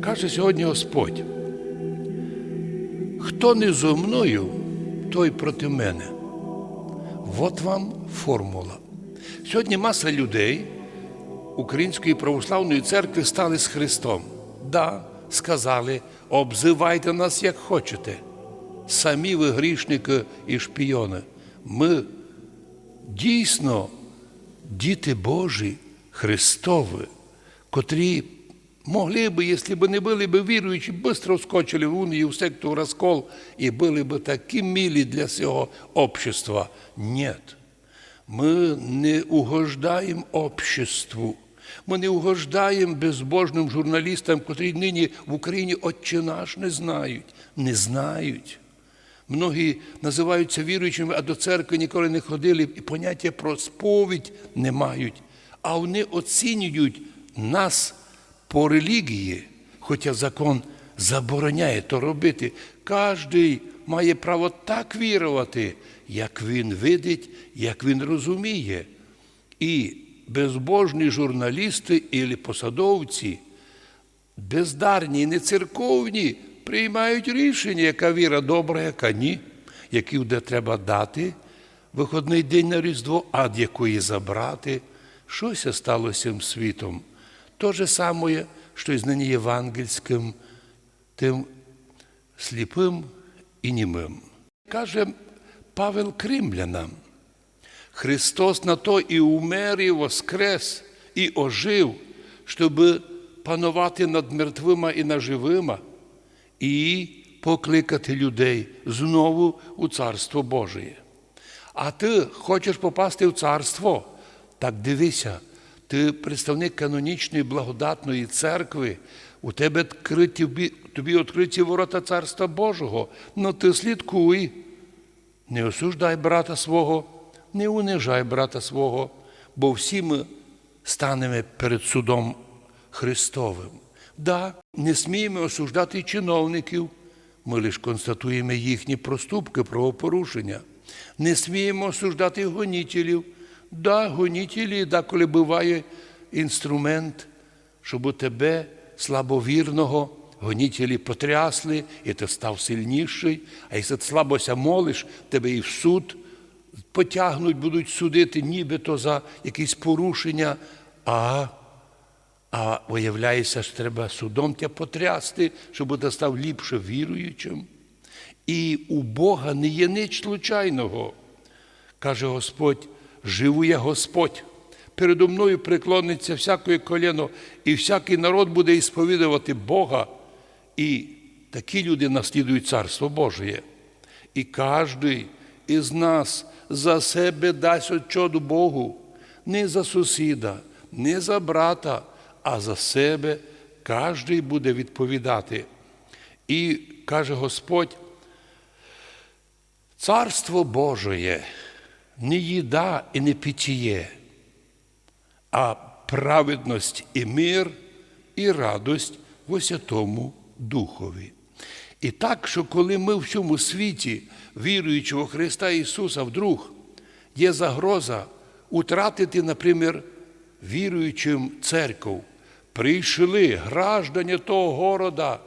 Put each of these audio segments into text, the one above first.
Каже сьогодні Господь, хто не зо мною, той проти мене. От вам формула. Сьогодні маса людей Української православної церкви стали з Христом. Да, сказали, обзивайте нас як хочете. Самі ви грішники і шпійони. Ми дійсно діти Божі, Христові, котрі могли би, якщо б не були б віруючі, швидко вскочили в унію, в секту, в розкол і були б такі милі для цього общества. Ні. Ми не угождаємо обществу. Ми не угождаємо безбожним журналістам, котрі нині в Україні отче наш не знають. Не знають. Многі називаються віруючими, а до церкви ніколи не ходили і поняття про сповідь не мають. А вони оцінюють нас по релігії, хоча закон забороняє то робити. Кожний має право так вірувати, як він видить, як він розуміє. І безбожні журналісти і посадовці, бездарні не церковні, приймають рішення, яка віра добра, яка ні, які де треба дати виходний день на Різдво, а якої забрати. Щось сталося з світом. То же саме, що і з нині євангельським, тим сліпим і німим. Каже Павел Кримлянам, Христос на то і умер, і воскрес, і ожив, щоб панувати над мертвима і над живима, і покликати людей знову у Царство Божє. А ти хочеш попасти в царство? Так дивися, ти представник канонічної благодатної церкви, у тебе відкриті, тобі відкриті ворота Царства Божого. Ну ти слідкуй, не осуждай брата свого, не унижай брата свого, бо всі ми станемо перед судом Христовим. Да, не сміємо осуждати чиновників, ми лише констатуємо їхні проступки, правопорушення. Не сміємо осуждати гонітелів. Да, гонітелі, деколи буває інструмент, щоб у тебе, слабовірного, гонітелі потрясли, і ти став сильніший, а якщо ти слабося молиш, тебе і в суд потягнуть, будуть судити, нібито за якісь порушення, а а виявляється, що треба судом тебе потрясти, щоб ти став ліпше віруючим. І у Бога не є ніч случайного. Каже Господь, живу я Господь. Передо мною преклониться всяке коліно, і всякий народ буде ісповідувати Бога. І такі люди наслідують Царство Божє. І кожен із нас за себе дасть отчот Богу, не за сусіда, не за брата, а за себе кожен буде відповідати. І каже Господь, Царство Божє не їда і не питіє, а праведність і мир, і радость в Святому Духові. І так, що коли ми в цьому світі, віруючи у Христа Ісуса, вдруг є загроза утратити, наприклад, віруючим церков, прийшли граждані того города,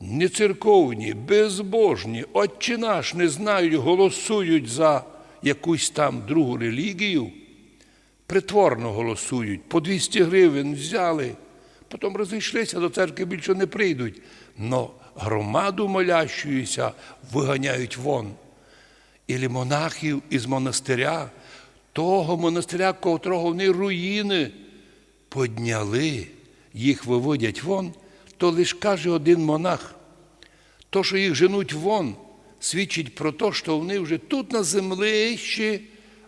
не церковні, безбожні, отче наш не знають, голосують за якусь там другу релігію, притворно голосують, по 200 гривень взяли, потім розійшлися, до церкви більше не прийдуть. Но громаду молящуюся виганяють вон. Ілі монахів із монастиря, того монастиря, котрого вони руїни подняли, їх виводять вон, то лиш каже один монах, то, що їх женуть вон, свідчить про те, що вони вже тут на землищі,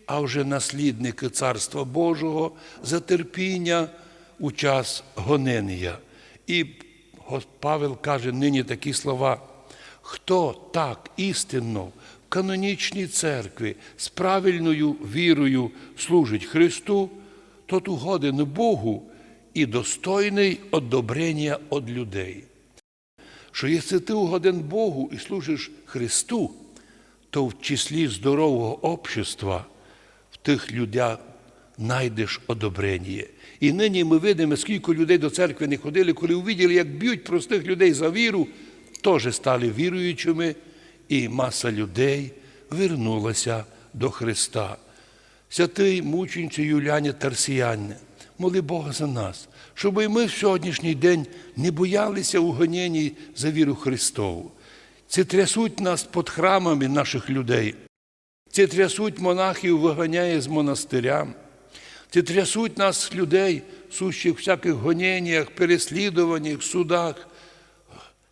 а вже наслідники Царства Божого за терпіння у час гонення. І Павел каже нині такі слова. Хто так істинно в канонічній церкві з правильною вірою служить Христу, тот угоден Богу і достойний одобрення від людей. Що якщо ти угоден Богу і служиш Христу, то в числі здорового общества, в тих людях найдеш одобрення. І нині ми видимо, скільки людей до церкви не ходили, коли увиділи, як б'ють простих людей за віру, теж стали віруючими, і маса людей вернулася до Христа. Святий мученці Юляні Тарсіяне, моли Бога за нас, щоб і ми в сьогоднішній день не боялися у гоненні за віру Христову. Це трясуть нас під храмами наших людей. Це трясуть монахів, виганяє з монастиря. Це трясуть нас людей, сущих всяких гоненнях, переслідуваннях, судах.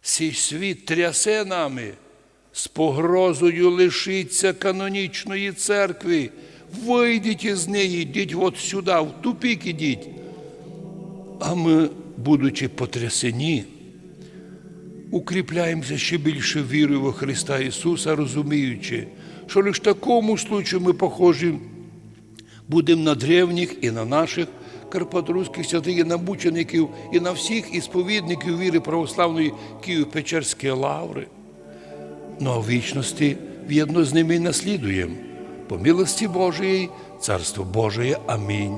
Цей світ трясе нами з погрозою лишиться канонічної церкви. Вийдіть із неї, йдіть от сюди, в тупік ідіть. А ми, будучи потрясені, укріпляємося ще більше вірою во Христа Ісуса, розуміючи, що лише в такому случаю ми похожі будемо на древніх і на наших карпаторуських святих і на мучеників, і на всіх ісповідників віри православної Києво-Печерської лаври. Ну а в вічності в'єдно з ними і наслідуємо. По милості Божої, Царство Божие. Амінь.